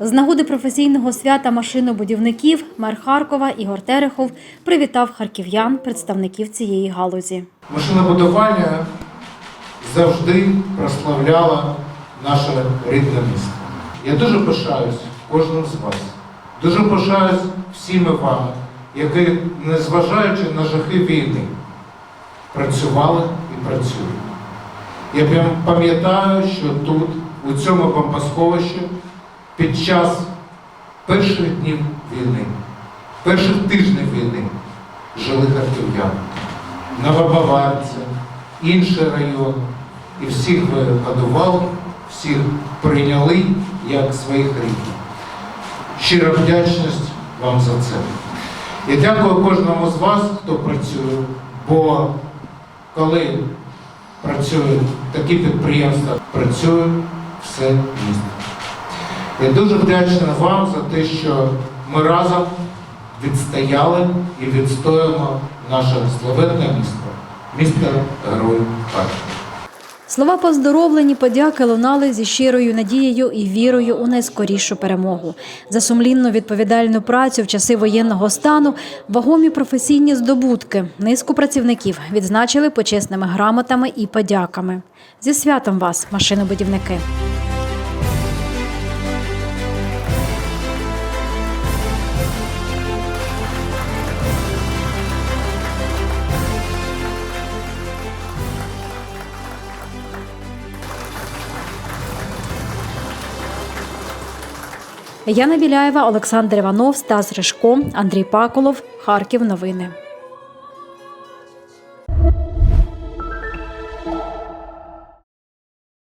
З нагоди професійного свята машинобудівників мер Харкова Ігор Терехов привітав харків'ян, представників цієї галузі. Машинобудування завжди прославляло наше рідне місто. Я дуже пишаюсь кожним з вас. Дуже пишаюсь всіми вами, які, незважаючи на жахи війни, працювали і працюють. Я пам'ятаю, що тут, у цьому бомбосховищі, під час перших днів війни, перших тижнів війни жили харків'яни. Новобаварця, інші райони. І всіх годували, всіх прийняли як своїх рідних. Щира вдячність вам за це. Я дякую кожному з вас, хто працює, бо коли працюють такі підприємства, працює все місто. Я дуже вдячний вам за те, що ми разом відстояли і відстоїмо наше славетне місто, місто Героїв Харкова. Слова поздоровлені, подяки лунали зі щирою надією і вірою у найскорішу перемогу. За сумлінну відповідальну працю в часи воєнного стану вагомі професійні здобутки. Низку працівників відзначили почесними грамотами і подяками. Зі святом вас, машинобудівники! Яна Біляєва, Олександр Іванов, Стас Ришко, Андрій Паколов. Харків. Новини.